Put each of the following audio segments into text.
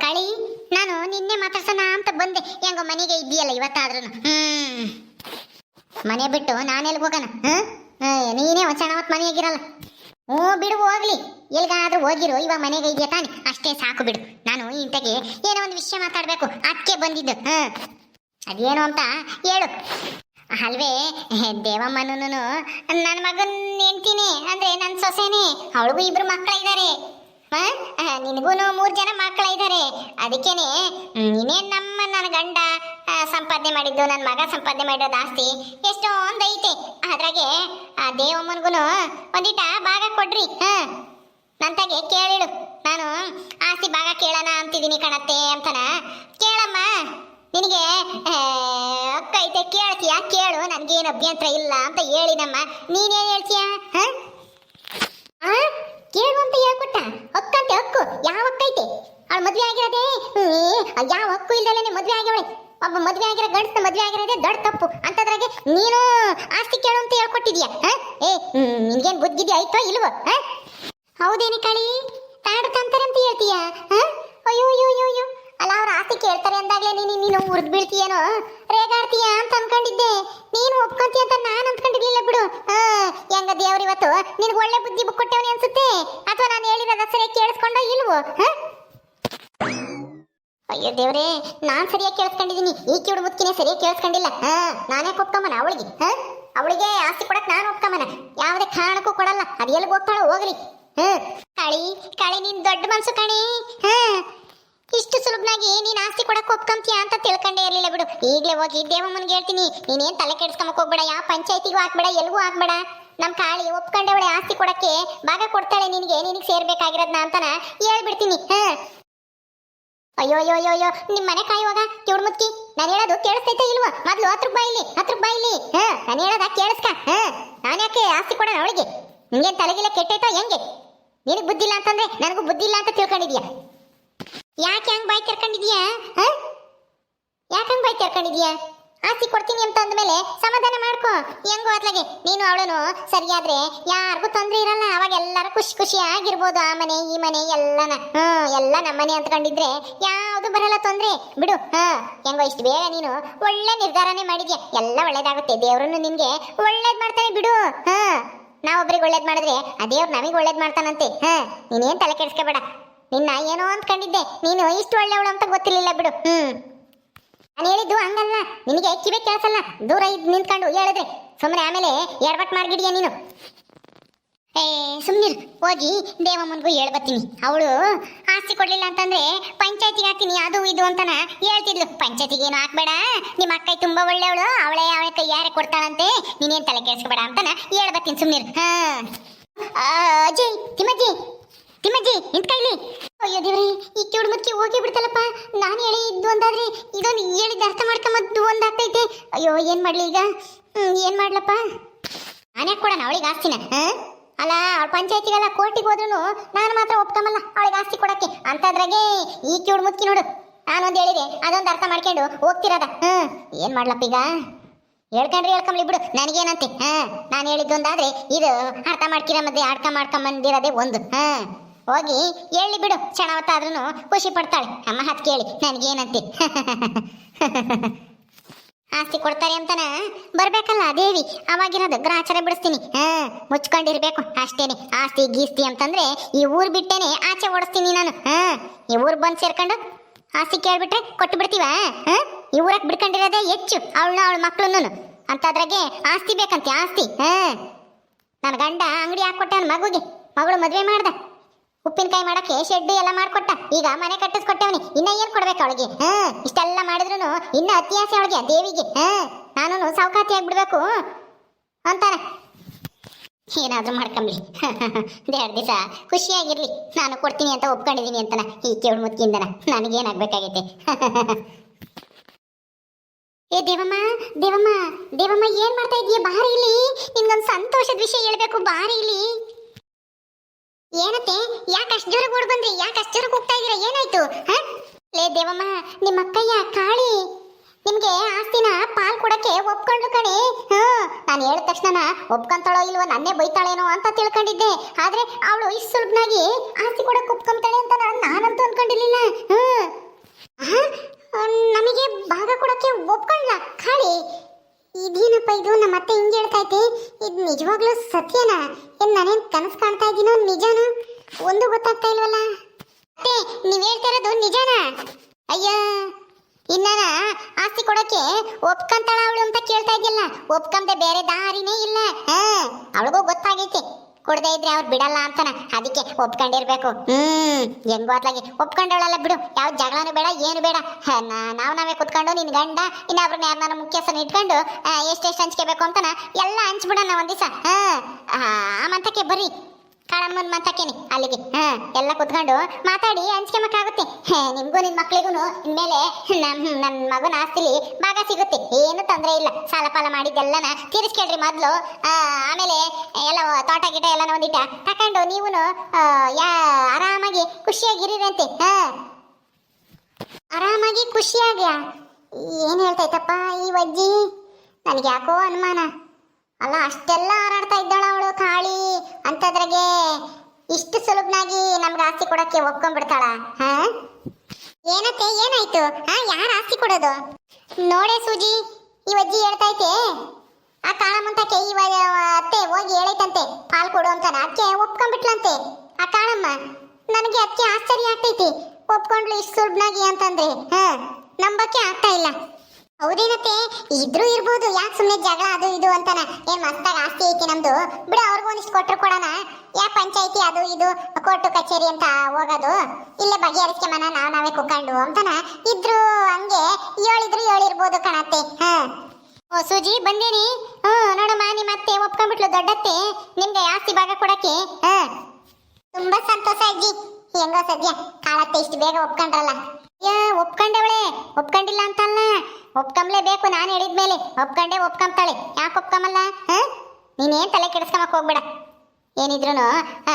ಕಾಳಿ ನಾನು ನಿನ್ನೆ ಮಾತಾಡ್ಸೋಣ ಅಂತ ಬಂದೆ. ಹೆಂಗೋ ಮನೆಗೆ ಇದೆಯಲ್ಲ ಇವತ್ತಾದ್ರೂ. ಹ್ಮ್. ಮನೆ ಬಿಟ್ಟು ನಾನೆಲ್ಗೆ ಹೋಗೋಣ? ಹ್ಮ್ ಹ್ಮ್, ನೀನೇ ಒಂದ್ ಹೊತ್ತು ಮನೆಯಾಗಿರಲ್ಲ. ಹ್ಞೂ ಬಿಡು ಹೋಗ್ಲಿ. ಎಲ್ಗಾದ್ರೂ ಹೋಗಿರು ಇವಾಗ ಮನೆಗೆ ಇದೆಯಾ ತಾನೆ. ಅಷ್ಟೇ ಸಾಕು ಬಿಡು. ನಾನು ಇಂಥಗೆ ಏನೋ ಒಂದು ವಿಷಯ ಮಾತಾಡಬೇಕು. ಅದಕ್ಕೆ ಬಂದಿದ್ದು. ಹಾಂ. ಅದೇನು ಅಂತ ಹೇಳು. ಅಲ್ವೇ ದೇವಮ್ಮನೂ ನನ್ನ ಮಗನ ಹೆಂಡ್ತೀನಿ ಅಂದ್ರೆ ನನ್ನ ಸೊಸೆನೇ ಅವಳಿಗೂ ಇಬ್ರು ಮಕ್ಕಳಿದ್ದಾರೆ ನಿನಗೂ ಮೂರು ಜನ ಮಕ್ಕಳಿದ್ದಾರೆ ಅದಕ್ಕೇನೆ ನೀನೇ ನಮ್ಮ ನನ್ನ ಗಂಡ ಸಂಪಾದನೆ ಮಾಡಿದ್ದು ನನ್ನ ಮಗ ಸಂಪಾದನೆ ಮಾಡಿರೋದು ಆಸ್ತಿ ಎಷ್ಟೊಂದು ಐತೆ. ಅದ್ರಾಗೆ, ಆ ದೇವಮ್ಮನಿಗೂ ಒಂದಿಟ ಭಾಗ ಕೊಡ್ರಿ, ಹಾ. ನಂತಾಗೆ ಕೇಳಿಡು. ನಾನು ಆಸ್ತಿ ಭಾಗ ಕೇಳೋಣ ಅಂತಿದ್ದೀನಿ ಕಣತ್ತೆ ಅಂತನ. ಕೇಳಮ್ಮ, ನಿನಗೆ ಅಕ್ಕ ಐತೆ, ಕೇಳ್ತೀಯ? ಕೇಳು, ನನಗೇನು ಅಭ್ಯಂತರ ಇಲ್ಲ ಅಂತ ಹೇಳಿನಮ್ಮ. ನೀನೇನು ಹೇಳ್ತೀಯ, ಹಾ? ಕೇಳು ಅಂತ ಹೇಳ್ಕೊಟ್ಟ. ಹಕ್ಕಂತೆ ಹಕ್ಕು. ಯಾವ ಹಕ್ಕೈತೆ ಅವಳು ಮದ್ವೆ ಆಗಿರೋದೇ? ಯಾವ ಹಕ್ಕು ಇಲ್ದಲೇನೆ ಮದ್ವೆ ಆಗ್ಯವಳೆ? ಒಬ್ಬ ಮದ್ವೆ ಆಗಿರೋ ಗಂಡಸ್ನ ಮದ್ವೆ ಆಗಿರೋದೇ ದೊಡ್ಡ ತಪ್ಪು. ಅಂತದ್ರಾಗೆ ನೀನು ಆಸ್ತಿ ಕೇಳು ಅಂತ ಹೇಳ್ಕೊಟ್ಟಿದ್ಯಾ ಏ ನಿನ್ಗೇನು ಬುದ್ಧಿದ್ಯ ಆಯ್ತೋ ಇಲ್ವೋ ಹೌದೇನೆ ಕಳಿ? ತಾಡು ತಂತಾರೆ ಅಂತ ಹೇಳ್ತೀಯಾ ಅಯ್ಯೋ ಅಯ್ಯೋ ಅಯ್ಯೋ. ಅಲ್ಲ, ಅವ್ರ ಆಸ್ತಿ ಕೇಳ್ತಾರೆ ಅಂದಾಗ್ಲೇ ನೀನು ನೀನು ಉರ್ದ್ ಬೀಳ್ತೀಯೇನೋ? ರೇಗಾಡ್ತೀಯ ಅಂತ ಅನ್ಕೊಂಡಿದ್ದೆ. ನೀನು ಒಪ್ಕೊಂತೀಯ ಅಂತ ನಾನು ಅನ್ಕೊಂಡಿರ್ಲಿಲ್ಲ ಬಿಡು. ಹಾ ಹೆಂಗ ದೇವ್ರ ಇವತ್ತು? ನಿನ್ಗೆ ಒಳ್ಳೆ ಬುದ್ಧಿ ಕೊಟ್ಟವನಿ ಅನ್ಸುತ್ತೆ? ಅಥವಾ ನಾನು ಹೇಳಿರೋದ ಸರಿಯಾಗಿ ಕೇಳಿಸ್ಕೊಂಡ ಇಲ್ವೋ? ಅಯ್ಯೋ ದೇವ್ರೇ, ನಾನ್ ಸರಿಯಾಗಿ ಕೇಳಿಸ್ಕೊಂಡಿದೀನಿ. ಈ ಕಿವಿಡು ಮುತ್ಕಿನೇ ಸರಿಯಾಗಿ ಕೇಳಿಸ್ಕೊಂಡಿಲ್ಲ. ಹಾ, ನಾನೇ ಕೊಟ್ಕೊಂಬನ ಅವಳಿಗೆ. ಹಾ? ಅವಳಿಗೆ ಆಸ್ತಿ ಕೊಡಕ್ ನಾನು ಒಪ್ಕೊಂಬನ ಯಾವುದೇ ಕಾರಣಕ್ಕೂ ಕೊಡಲ್ಲ. ಅದು ಎಲ್ಲಿಗೆ ಹೋಗ್ತಾಳೋ ಹೋಗ್ಲಿ. ಹ್ಮ್ ಕಳಿ ಕಳಿ ನಿನ್ ದೊಡ್ಡ ಮನ್ಸು ಕಣಿ. ಹಾ? ಇಷ್ಟು ಸುಲಭನಾಗಿ ನೀನ್ ಆಸ್ತಿ ಕೊಡಕ್ ಒಪ್ಕೊಂತೀಯ ಅಂತ ತಿಳ್ಕೊಂಡೇ ಇರ್ಲಿಲ್ಲ ಬಿಡು. ಈಗಲೇ ಹೋಗಿ ದೇವಮ್ಮನ್ಗೆ ಹೇಳ್ತೀನಿ, ನೀನೇನ್ ತಲೆ ಕೆಡ್ಸ್ಕೊಂಬಕ್ ಹೋಗ್ಬೇಡ, ಯಾವ ಪಂಚಾಯತಿಗೂ ಹಾಕ್ಬೇಡ, ಎಲ್ಗೂ ಹಾಕ್ಬೇಡ. ನಮ್ ಕಾಳಿ ಒಪ್ಕೊಂಡವಳೆ ಆಸ್ತಿ ಕೊಡಕ್ಕೆ ಭಾಗ ಕೊಡ್ತಾಳೆ ನಿನಗೆ ನಿನಗೆ ಸೇರ್ಬೇಕಾಗಿರೋದ್ನ ಅಂತನ ಹೇಳ್ಬಿಡ್ತೀನಿ, ಹಾ. ಅಯ್ಯೋ ಅಯ್ಯೋ ಅಯ್ಯೋ ಅಯ್ಯೋ ನಿಮ್ ಮನೆ ಕಾಯುವಾಗ ಕಿವುಡ್ ಮುತ್ಕಿ ನಾನು ಹೇಳೋದು ಕೇಳಿಸ್ತೈತೆ ಇಲ್ವಾ? ಮೊದ್ಲು ಹತ್ರ ಬಾಯಿಲಿ ಹತ್ರ ಇಲ್ಲಿ, ಹಾ. ನಾನು ಹೇಳೋದ ಕೇಳಿಸ್ಕ, ಹಾ. ನಾನು ಯಾಕೆ ಆಸ್ತಿ ಕೊಡೋಣ ಅವಳಿಗೆ? ನಿಂಗೇನ್ ತಲೆಗಿಲ್ಲ ಕೆಟ್ಟೈತೋ ಹೆಂಗೆ? ನಿನಗೆ ಬುದ್ಧಿ ಇಲ್ಲ ಅಂತಂದ್ರೆ ನನಗೂ ಬುದ್ಧಿ ಇಲ್ಲ ಅಂತ ತಿಳ್ಕೊಂಡಿದ್ಯಾ. ಯಾಕೆ ಹಂಗ್ ಬಾಯ್ ತೆರ್ಕೊಂಡಿದ್ಯಾ ಯಾಕೆ ಹಂಗ್ ಬಾಯ್ ತೆರ್ಕೊಂಡಿದ್ಯಾ ಆಸ್ತಿ ಕೊಡ್ತೀನಿ ಅಂತ ಅಂದ್ಮೇಲೆ ಸಮಾಧಾನ ಮಾಡ್ಕೊ. ಹೆಂಗೋ ಅತ್ಲಾಗೆ ನೀನು ಅವಳನು ಸರಿಯಾದ್ರೆ ಯಾರಿಗೂ ತೊಂದ್ರೆ ಇರಲ್ಲ. ಅವಾಗ ಎಲ್ಲರೂ ಖುಷಿ ಖುಷಿಯಾಗಿರ್ಬೋದು ಆ ಮನೆ, ಈ ಮನೆ, ಎಲ್ಲನ. ಹ್ಮ್ ಎಲ್ಲ ನಮ್ಮನೆ ಅಂತ್ಕೊಂಡಿದ್ರೆ ಯಾವುದು ಬರಲ್ಲ ತೊಂದ್ರೆ. ಬಿಡು. ಹಾ. ಹೆಂಗೋ ಇಷ್ಟು ಬೇಗ ನೀನು ಒಳ್ಳೆ ನಿರ್ಧಾರನೇ ಮಾಡಿದ್ಯಾ? ಎಲ್ಲ ಒಳ್ಳೇದಾಗುತ್ತೆ. ದೇವ್ರನ್ನು ನಿನ್ಗೆ ಒಳ್ಳೇದ್ ಮಾಡ್ತಾನೆ ಬಿಡು. ಹಾ. ನಾವೊಬ್ರಿಗೆ ಒಳ್ಳೇದ್ ಮಾಡಿದ್ರೆ ಆ ದೇವ್ರು ನಮಗೆ ಒಳ್ಳೇದ್ ಮಾಡ್ತಾನಂತೆ. ಹಾ. ನೀನೇನ್ ತಲೆ ಕೆಡ್ಸ್ಕೊಬೇಡ. ನಿನ್ನ ಏನೋ ಅಂದ್ಕೊಂಡಿದ್ದೆ. ನೀನು ಇಷ್ಟು ಒಳ್ಳೆಯವಳು ಅಂತ ಗೊತ್ತಿರಲಿಲ್ಲ ಬಿಡು. ಹ್ಮ್. ನಾನು ಹೇಳಿದ್ದು ಹಂಗಲ್ಲ. ನಿನಗೆ ಕಿವಿ ಕೆಲಸಲ್ಲ ದೂರ ಇದ್ದು ನಿಂತ್ಕೊಂಡು ಹೇಳಿದ್ರೆ. ಸುಮ್ಮನೆ ಆಮೇಲೆ ಎರಬಟ್ ಮಾಡ್ಗಿಡಿಯ ನೀನು? ಏ ಸುಮ್ಮನೆ ಹೋಗಿ ದೇವಮ್ಮನಿಗೂ ಹೇಳ್ಬತ್ತೀನಿ ಅವಳು ಆಸ್ತಿ ಕೊಡ್ಲಿಲ್ಲ ಅಂತಂದ್ರೆ ಪಂಚಾಯತಿಗೆ ಹಾಕ್ತೀನಿ, ಅದು ಇದು ಅಂತನ ಹೇಳ್ತಿದ್ಲು. ಪಂಚಾಯತಿಗೆ ಏನು ಹಾಕ್ಬೇಡ. ನಿಮ್ಮ ಅಕ್ಕ ತುಂಬಾ ಒಳ್ಳೆಯವಳು. ಅವಳೇ ಅವಳ ಕೈ ಯಾರೇ ಕೊಡ್ತಾಳಂತೆ. ನೀನೇನು ತಲೆ ಕೆಡಿಸ್ಕೋಬೇಡ ಅಂತನ ಹೇಳ್ಬತ್ತೀನಿ ಸುಮ್ಮನೆ ಹಾ. ಅಜಯ್, ತಿಮ್ಮಜ್ಜಿ. ತಿಮ್ಮಜ್ಜಿ ನಿಂತ್ಕೈಲಿ ಅಯ್ಯೋ ದೇವ್ರಿ, ಈ ಕಿವುಡು ಮುಚ್ಚಿ ಹೋಗಿ ಬಿಡ್ತಲ್ಲಪ್ಪ. ನಾನು ಹೇಳಿ ಇದ್ದು ಒಂದಾದ್ರೆ ಇದೊಂದು ಹೇಳಿದ ಅರ್ಥ ಮಾಡ್ಕೊಂಬದ್ದು ಒಂದಾಗ್ತೈತೆ. ಅಯ್ಯೋ, ಏನ್ ಮಾಡ್ಲಿ ಈಗ? ಏನ್ ಮಾಡ್ಲಪ್ಪ? ನಾನೇ ಕೊಡೋಣ ಅವಳಿಗೆ ಆಸ್ತಿನ? ಅಲ್ಲ, ಅವಳ ಪಂಚಾಯತಿಗೆಲ್ಲ ಕೋರ್ಟಿಗೆ ಹೋದ್ರು ನಾನು ಮಾತ್ರ ಒಪ್ಕೊಂಬಲ್ಲ ಅವಳಿಗೆ ಆಸ್ತಿ ಕೊಡಕ್ಕೆ. ಅಂತದ್ರಾಗೆ ಈ ಕಿವುಡು ನೋಡು. ನಾನೊಂದು ಹೇಳಿದೆ, ಅದೊಂದು ಅರ್ಥ ಮಾಡ್ಕೊಂಡು ಹೋಗ್ತಿರದ ಹ್ಮ್ ಏನ್ ಮಾಡ್ಲಪ್ಪ ಈಗ? ಹೇಳ್ಕೊಂಡ್ರಿ ಹೇಳ್ಕೊಂಬ್ಲಿ ಬಿಡು, ನನಗೇನಂತೆ, ಹಾ? ನಾನು ಹೇಳಿದ್ದೊಂದಾದ್ರೆ ಇದು ಅರ್ಥ ಮಾಡ್ಕಿರ ಮಧ್ಯೆ ಅರ್ಥ ಮಾಡ್ಕೊಂಬಂದಿರೋದೇ ಒಂದು, ಹಾ? ಹೋಗಿ ಹೇಳಿ ಬಿಡು ಕ್ಷಣವತ್ತಾದ್ರೂ ಖುಷಿ ಪಡ್ತಾಳೆ. ಅಮ್ಮ ಹತ್ ಕೇಳಿ, ನನಗೇನಂತೆ? ಆಸ್ತಿ ಕೊಡ್ತಾರೆ ಅಂತನ? ಬರ್ಬೇಕಲ್ಲ ದೇವಿ, ಅವಾಗಿರೋದು ಗ್ರಾಚಾರ ಬಿಡಿಸ್ತೀನಿ. ಹಾ, ಮುಚ್ಕೊಂಡಿರ್ಬೇಕು, ಅಷ್ಟೇನೆ. ಆಸ್ತಿ ಗೀಸ್ತಿ ಅಂತಂದ್ರೆ ಈ ಊರ್ ಬಿಟ್ಟೇನೆ ಆಚೆ ಓಡಿಸ್ತೀನಿ ನಾನು. ಹಾ, ಈ ಊರ್ ಬಂದು ಸೇರ್ಕೊಂಡು ಆಸ್ತಿ ಕೇಳ್ಬಿಟ್ರೆ ಕೊಟ್ಟು ಬಿಡ್ತೀವ ಹಾ, ಈ ಊರಕ್ ಬಿಡ್ಕೊಂಡಿರೋದೇ ಹೆಚ್ಚು, ಅವಳನ್ನ ಅವಳ ಮಕ್ಳನ್ನು ಅಂತದ್ರಾಗೆ ಆಸ್ತಿ ಬೇಕಂತೆ, ಆಸ್ತಿ. ಹಾ ನನ್ನ ಗಂಡ ಅಂಗಡಿ ಹಾಕೊಟ್ಟ ಮಗುಗೆ. ಮಗಳು ಮದ್ವೆ ಮಾಡ್ದ. ಉಪ್ಪಿನಕಾಯಿ ಮಾಡಕ್ಕೆ ಶೆಡ್ ಎಲ್ಲ ಮಾಡ್ಕೊಟ್ಟ. ಈಗ ಮನೆ ಕಟ್ಟಿಸ್ಕೊಟ್ಟವನಿ. ಇನ್ನ ಏನ್ ಕೊಡ್ಬೇಕು ಅವಳಿಗೆ? ಹಾ, ಇಷ್ಟೆಲ್ಲ ಮಾಡಿದ್ರು ಇನ್ನ ಅತಿಯಾಸೆ ಅವಳಿಗೆ, ದೇವಿಗೆ. ಹಾ ನಾನು ಸಾವುಕಾತಿ ಆಗ್ಬಿಡ್ಬೇಕು ಅಂತಾನೆ. ಏನಾದ್ರೂ ಮಾಡ್ಕೊಂಬ್ಲಿ ಎರಡು ದಿವಸ ಖುಷಿಯಾಗಿರ್ಲಿ. ನಾನು ಕೊಡ್ತೀನಿ ಅಂತ ಒಪ್ಕೊಂಡಿದೀನಿ ಅಂತನ. ಈ ಕೇಳು ಮುತ್ತಿಂದನ ನನಗೇನಾಗ್ಬೇಕಾಗೈತೆ. ಏ ದೇವಮ್ಮ ದೇವಮ್ಮ ದೇವಮ್ಮ, ಏನ್ ಮಾಡ್ತಾ ಇದೀಯ? ಬಾರಿ ಇಲ್ಲಿ. ನಿನ್ಗೊಂದು ಸಂತೋಷದ ವಿಷಯ ಹೇಳ್ಬೇಕು, ಬಾರಿ ಇಲ್ಲಿ. ಏನತ್ತೆ? ಯಾಕೆ ಅಷ್ಟು ಜೋರಾಗಿ ಓಡ್ ಬಂದ್ರಿ? ಯಾಕೆ ಅಷ್ಟು ಜೋರಾಗಿ ಹೋಗ್ತಾ ಇದೀರಾ? ಏನಾಯ್ತು? ಹ? ಲೇ ದೇವಮ್ಮ ನಿಮ್ಮ ಅಕ್ಕಯ್ಯ ಕಾಳಿ. ನಿಮ್ಗೆ ಆಸ್ತಿನ ಪಾಲ್ ಕೊಡಕ್ಕೆ ಒಪ್ಕೊಂಡ್ರು ಕಣಿ. ಹ್ಮ್ ನಾನು ಹೇಳಿದ ತಕ್ಷಣ ಒಪ್ಕೊಂತಾಳೋ ಇಲ್ವೋ, ನನ್ನೇ ಬೈತಾಳೇನೋ ಅಂತ ತಿಳ್ಕೊಂಡಿದ್ದೆ. ಆದ್ರೆ ಅವಳು ಇಷ್ಟು ಸುಲಭನಾಗಿ ಆಸ್ತಿ ಕೊಡಕ್ಕೆ ಒಪ್ಕೊಂತಾಳೆ ಅಂತ ನಾನ್- ನಾನಂತೂ ಅನ್ಕೊಂಡಿರ್ಲಿಲ್ಲ. ಹ್ಮ್ ನಮಗೆ ಭಾಗ ಕೊಡಕ್ಕೆ ಒಪ್ಕೊಂಡ್ಲ? ಖಾಲಿ ಇದೇನಪ್ಪ ಇದು ನಮ್ಮ ಅತ್ತೆ ಹಿಂಗೆ ಹೇಳ್ತಾ ಐತೆ, ಇದು ನಿಜವಾಗ್ಲೂ ಸತ್ಯನಾ? ಏನ್ ನಾನೇನ್ ಕನಸು ಕಾಣ್ತಾ ಇದ್ದೀನೋ ನಿಜಾನ? ಒಂದು ಗೊತ್ತಾಗ್ತಾ ಇಲ್ವಲ್ಲ? ಅತ್ತೆ, ನೀವ್ ಹೇಳ್ತಾ ಇರೋದು ನಿಜಾನ? ಅಯ್ಯ, ಇನ್ನಾನ ಆಸ್ತಿ ಕೊಡಕ್ಕೆ ಒಪ್ಕಂತಾಳ ಅವಳು ಅಂತ ಕೇಳ್ತಾ ಇದೆಯಲ್ಲ? ಒಪ್ಕಂದೆ ಬೇರೆ ದಾರಿನೇ ಇಲ್ಲ. ಹ, ಅವಳಿಗೂ ಗೊತ್ತಾಗೈತಿ. ಕೊಡದೇ ಇದ್ರೆ ಅವ್ರು ಬಿಡಲ್ಲ ಅಂತಾನ. ಅದಕ್ಕೆ ಒಪ್ಕೊಂಡಿರ್ಬೇಕು. ಹ್ಮ್, ಹೆಂಗೋ ಅತ್ಲಾಗಿ ಒಪ್ಕೊಂಡವಳಲ್ಲ ಬಿಡು. ಯಾವ ಜಗಳನೂ ಬೇಡ, ಏನು ಬೇಡ. ನಾವು ನಾವ್ ಕುತ್ಕೊಂಡು ನಿನ್ ಗಂಡ, ಇನ್ನೊಬ್ರನ್ನ ಯಾರನ್ನ ಮುಖ್ಯಸ್ಥನ ಇಟ್ಕೊಂಡು ಎಷ್ಟೆಷ್ಟು ಹಂಚ್ಕೋಬೇಕು ಅಂತಾನ? ಎಲ್ಲ ಹಂಚ್ಬಿಡೋಣ ಒಂದ್ ದಿವಸ ಹಾ, ಆ ಮಂತಕ್ಕೆ ಬರ್ರಿ. ಕಾಳಮ್ಮನ ಮಂತಕ್ಕೇನಿ ಅಲ್ಲಿಗೆ. ಹಾ, ಎಲ್ಲ ಕುತ್ಕೊಂಡು ಮಾತಾಡಿ ಹಂಚ್ಕೊಂಬಕ್ಕಾಗುತ್ತೆ ನಿಮ್ಗೂ ನಿನ್ ಮಕ್ಳಿಗೂ ಇನ್ಮೇಲೆ ನಮ್ ನನ್ನ ಮಗನ ಆಸ್ತಿಲಿ ಭಾಗ ಸಿಗುತ್ತೆ. ಏನು ತೊಂದರೆ ಇಲ್ಲ. ಸಾಲ ಪಾಲ ಮಾಡಿದ್ದೆಲ್ಲನ ತೀರಿಸ್ಕೇಳ್ರಿ ಮೊದ್ಲು. ಆಮೇಲೆ ಎಲ್ಲ ತೋಟ ಗಿಟ ಎಲ್ಲ ಒಂದಿಟ ತಕೊಂಡು ನೀವು ಯಾ, ಆರಾಮಾಗಿ ಖುಷಿಯಾಗಿರಿರಂತೆ ಹ. ಆರಾಮಾಗಿ ಖುಷಿಯಾಗ. ಏನ್ ಹೇಳ್ತೈತಪ್ಪ ಈ ವಜ್ಜಿ? ನನಗೆ ಯಾಕೋ ಅನುಮಾನ. ಅಲ್ಲ, ಅಷ್ಟೆಲ್ಲ ಹಾರಾಡ್ತಾ ಇದ್ದಾಳ ಅವಳು ಕಾಳಿ ಅಂತದ್ರಾಗೆ ಇಷ್ಟು ಸುಲಭನಾಗಿ ನಮ್ಗೆ ಆಸ್ತಿ ಕೊಡಕ್ಕೆ ಒಪ್ಕೊಂಡ್ಬಿಡ್ತಾಳ. ಹಾ? ಏನತ್ತೆ, ಏನಾಯ್ತು? ಹಾ, ಯಾರು ಆಸ್ತಿ ಕೊಡೋದು? ನೋಡೆ ಸೂಜಿ, ಈ ಅಜ್ಜಿ ಹೇಳ್ತೈತೆ. ಆ ಕಾಣಮ್ಮಂತಕ್ಕೆ ಈ ಅತ್ತೆ ಹೋಗಿ ಹೇಳೈತಂತೆ, ಪಾಲ್ ಕೊಡು ಅಂತ ಅದಕ್ಕೆ ಒಪ್ಕೊಂಡ್ಬಿಟ್ಲಂತೆ ಆ ಕಾಣಮ್ಮ. ನನಗೆ ಅದಕ್ಕೆ ಆಶ್ಚರ್ಯ ಆಗ್ತೈತಿ. ಒಪ್ಕೊಂಡ್ಲು ಇಷ್ಟು ಸುಲಭನಾಗಿ ಅಂತಂದ್ರೆ. ಹಾ, ನಂಬಕ್ಕೆ ಆಗ್ತಾ ಇಲ್ಲ. ಹೌದೇನತ್ತೆ ಇದ್ರು ಇರ್ಬೋದು, ಯಾಕೆ ಸುಮ್ಮನೆ ಜಗಳ ಅದು ಇದು ಅಂತಾನ? ಏನ್ ಮಸ್ತಾಗ ಆಸ್ತಿ ಐತಿ ನಮ್ದು. ಬಿಡು, ಅವ್ರಿಗೂ ಒಂದಿಷ್ಟು ಕೊಟ್ರು ಕೊಡೋಣ. ಯಾಕೆ ಪಂಚಾಯತಿ ಅದು ಇದು, ಕೋರ್ಟು ಕಚೇರಿ ಅಂತ ಹೋಗೋದು? ಇಲ್ಲೇ ಮನ, ನಾವ್ ನಾವೇ ಕುಕ್ಕಂಡು ಅಂತಾನ? ಇದ್ರು ಹಂಗೆ, ಏಳಿದ್ರು ಏಳಿರ್ಬೋದು ಕಣತ್ತೆ. ಹಾ. ಓ, ಸೂಜಿ, ಬಂದೇನಿ? ಹ್ಮ್, ನೋಡಮ್ಮ ನಿಮ್ಮ ಅತ್ತೆ ಒಪ್ಕೊಂಡ್ಬಿಟ್ಲು ದೊಡ್ಡತ್ತೆ. ನಿಮ್ಗೆ ಆಸ್ತಿ ಭಾಗ ಕೊಡಕ್ಕೆ. ಹಾ. ತುಂಬಾ ಸಂತೋಷ ಅಜ್ಜಿ. ಹೆಂಗೋ ಸದ್ಯ ಕಾಳತ್ತೆ ಇಷ್ಟು ಬೇಗ ಒಪ್ಕೊಂಡ್ರಲ್ಲ. ಯಾ ಒಪ್ಕೊಂಡವಳೆ. ಒಪ್ಕೊಂಡಿಲ್ಲ ಅಂತಲ್ಲ. ಒಪ್ಕೊಂಬ್ಲೇಬೇಕು ನಾನು ಹೇಳಿದ್ಮೇಲೆ ಒಪ್ಕೊಂಡೆ ಒಪ್ಕಂತಾಳೆ ಯಾಕೆ ಒಪ್ಕೊಂಬಲ್ಲ, ಹ? ನೀನೇ ತಲೆ ಕೆಡಿಸ್ಕೊಂಬಕ್ ಹೋಗ್ಬೇಡ. ಏನಿದ್ರು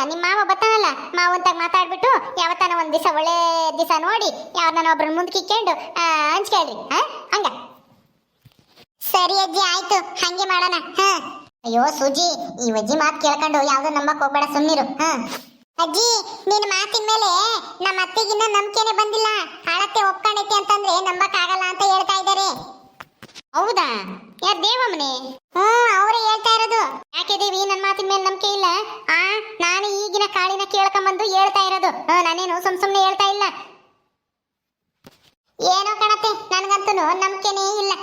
ನಿಮ್ಮ ಮಾವ ಬರ್ತಾನಲ್ಲ, ಮಾವಂತಾಗ ಮಾತಾಡ್ಬಿಟ್ಟು ಯಾವತ್ತಾನ ಒಂದು ದಿವಸ ಒಳ್ಳೆ ದಿವಸ ನೋಡಿ ಯಾವ್ದಾನ ಒಬ್ರನ್ನ ಮುಂದೆ ಕಿಕ್ಕೊಂಡು ಹಂಚ್ಕೇಳ್ರಿ ಹಂಗ. ಸರಿ ಅಜ್ಜಿ, ಆಯ್ತು. ಹಂಗೆ ಮಾಡೋಣ, ಹ? ಅಯ್ಯೋ, ಸೂಜಿ, ಈ ಅಜ್ಜಿ ಮಾತು ಕೇಳ್ಕೊಂಡು ಯಾವ್ದು ನಂಬಕ್ ಹೋಗ್ಬೇಡ ಸುಮ್ಮನಿರು ಹ? ಅಜ್ಜಿ ನಿನ್ ಮಾತಿನ ಮೇಲೆ ನಮ್ಮ ಅತ್ತೆಗಿನ್ನ ನಂಬಿಕೆನೆ ಬಂದಿಲ್ಲ. ಕಾಳತ್ತೆ ಒಪ್ಕೊಂಡೈತಿ ಅಂತಂದ್ರೆ ನಂಬಕ್ ಆಗಲ್ಲ ಅಂತ ಹೇಳ್ತಾ ಇದ್ದಾರೆ. ಹೌದಾ? ಯಾರ್ ದೇವಮ್ಮನೆ? ಹ್ಮ್ ಅವರೇ ಹೇಳ್ತಾ ಇರೋದು. ಯಾಕೆ ದೇವಿ ನನ್ನ ಮಾತಿನ ಮೇಲೆ ನಂಬಿಕೆ ಇಲ್ಲ? ಆ ನಾನು ಈಗಿನ ಕಾಳಿನ ಕೇಳ್ಕೊಂಬಂದು ಹೇಳ್ತಾ ಇರೋದು. ನಾನೇನು ಸುಮ್ ಸುಮ್ನೆ ಹೇಳ್ತಾ ಇಲ್ಲ. ಏನೋ ಕಣತೆ ನನಗಂತೂ ನಂಬಿಕೆನೇ ಇಲ್ಲ.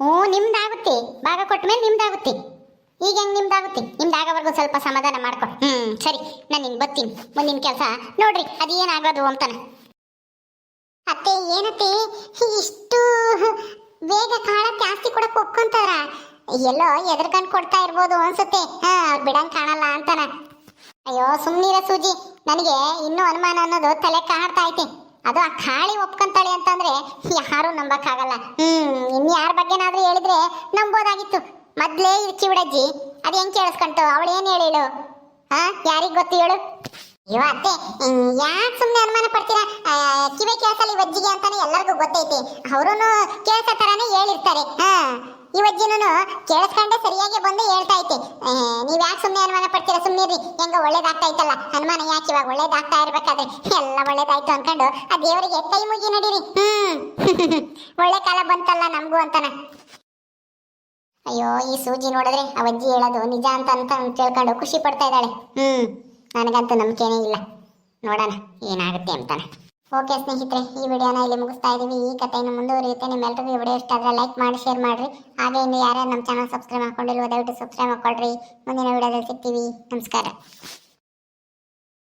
ಹ್ಞೂ ನಿಮ್ದಾಗುತ್ತೆ. ಭಾಗ ಕೊಟ್ಟ ಮೇಲೆ ನಿಮ್ದಾಗುತ್ತೆ. ಈಗ ಹೆಂಗ್ ನಿಮ್ದಾಗುತ್ತೆ ನಿಮ್ದಾಗವರೆಗೂ ಸ್ವಲ್ಪ ಸಮಾಧಾನ ಮಾಡ್ಕೊ. ಹ್ಮ್, ಸರಿ. ನಾನು ನಿನ್ ಬರ್ತೀನಿ. ಮುಂದಿನ ಕೆಲಸ. ನೋಡ್ರಿ ಅದೇನಾಗೋದು ಅಂತಾನೆ. ಅತ್ತೆ, ಏನತ್ತೆ? ಇಷ್ಟು ಬೇಗ ಕಾಳು ಜಾಸ್ತಿ ಕೊಡಕ್ಕೆ ಒಪ್ಕೊಂತಾರ? ಎಲ್ಲೋ ಎದ್ರಕಂಡ್ ಕೊಡ್ತಾ ಇರ್ಬೋದು ಅನ್ಸುತ್ತೆ. ಹಾ, ಅವ್ರು ಬಿಡಂಗ್ ಕಾಣಲ್ಲ ಅಂತಾನ. ಅಯ್ಯೋ, ಸುಮ್ನಿರ ಸೂಜಿ. ನನಗೆ ಇನ್ನೂ ಅನುಮಾನ ಅನ್ನೋದು ತಲೆ ಕಾಡ್ತಾ ಐತೆ. ಅದು ಆ ಕಾಳಿ ಒಪ್ಕೊಂತಾಳೆ ಅಂತಂದ್ರೆ ಯಾರು ನಂಬಕ್ಕಾಗಲ್ಲ. ಹ್ಮ್ ಇನ್ ಯಾರ ಬಗ್ಗೆನಾದ್ರೂ ಹೇಳಿದ್ರೆ ನಂಬೋದಾಗಿತ್ತು. ಮೊದ್ಲೇ ಇರ್ಚಿ ಬಿಡಜ್ಜಿ. ಅದ್ ಹೆಂಗ್ ಕೇಳಿಸ್ಕೊಂತು ಅವಳೇನ್ ಹೇಳಿಳು? ಹಾ ಯಾರಿಗ್ ಗೊತ್ತು ಹೇಳು? ಇವತ್ತೆ ಯಾಕ್ ಯಾಕೆ ಸುಮ್ಮನೆ ಅನುಮಾನ ಪಡ್ತೀರಾ? ಕಿವಿ ಕೇಳ್ಸಲ್ಲ ಈ ವಜ್ಜಿಗೆ ಅಂತಾನೆ ಎಲ್ಲರಿಗೂ ಗೊತ್ತೈತಿ. ಅವರೂ ಕೇಳಿಸ ತರಾನೇ ಹೇಳಿರ್ತಾರೆ. ಹಾ, ಈ ವಜ್ಜಿನೂ ಕೇಳಿಸ್ಕೊಂಡೆ ಸರಿಯಾಗಿ ಬಂದು ಹೇಳ್ತಾ ಐತೆ. ನೀವ್ ಯಾಕೆ ಸುಮ್ಮನೆ ಅನುಮಾನ ಪಡ್ತೀರಾ? ಸುಮ್ಮನಿರಿ ಹೆಂಗ ಒಳ್ಳೇದಾಗ್ತಾ ಐತಲ್ಲ ಅನುಮಾನ ಯಾಕೆ ಇವಾಗ ಒಳ್ಳೇದಾಗ್ತಾ ಇರ್ಬೇಕಾದ್ರೆ? ಎಲ್ಲ ಒಳ್ಳೇದಾಯ್ತು ಅನ್ಕೊಂಡು ಆ ದೇವರಿಗೆ ಕೈ ಮುಗಿ ನಡೀರಿ. ಹ್ಮ್. ಒಳ್ಳೆ ಕಾಲ ಬಂತಲ್ಲ ನಮಗೂ ಅಂತಾನ. ಅಯ್ಯೋ, ಈ ಸೂಜಿ ನೋಡಿದ್ರೆ ಆ ಅಜ್ಜಿ ಹೇಳೋದು ನಿಜ ಅಂತ ಅಂತ ಕೇಳ್ಕೊಂಡು ಖುಷಿ ಪಡ್ತಾ ಇದ್ದಾಳೆ. ಹ್ಮ್, ನನಗಂತೂ ನಂಬಿಕೆನೇ ಇಲ್ಲ. ನೋಡೋಣ, ಏನಾಗುತ್ತೆ ಅಂತಾನೆ. ಓಕೆ ಸ್ನೇಹಿತರೆ, ಈ ವಿಡಿಯೋನ ಇಲ್ಲಿ ಮುಗಿಸ್ತಾ ಇದ್ದೀವಿ. ಈ ಕಥೆಯನ್ನು ಮುಂದುವರಿಯುತ್ತೆ. ನಿಮ್ಮೆಲ್ಲರಿಗೂ ಈ ವಿಡಿಯೋ ಇಷ್ಟ ಆದರೆ ಲೈಕ್ ಮಾಡಿ ಶೇರ್ ಮಾಡಿರಿ. ಹಾಗೆ ಇನ್ನು ಯಾರ್ಯಾರು ನಮ್ಮ ಚಾನಲ್ ಸಬ್ಸ್ಕ್ರೈಬ್ ಮಾಡ್ಕೊಂಡಿಲ್ವೋ, ದಯವಿಟ್ಟು ಸಬ್ಸ್ಕ್ರೈಬ್ ಮಾಡ್ಕೊಳ್ರಿ. ಮುಂದಿನ ವಿಡಿಯೋದಲ್ಲಿ ಸಿಗ್ತೀವಿ. ನಮಸ್ಕಾರ.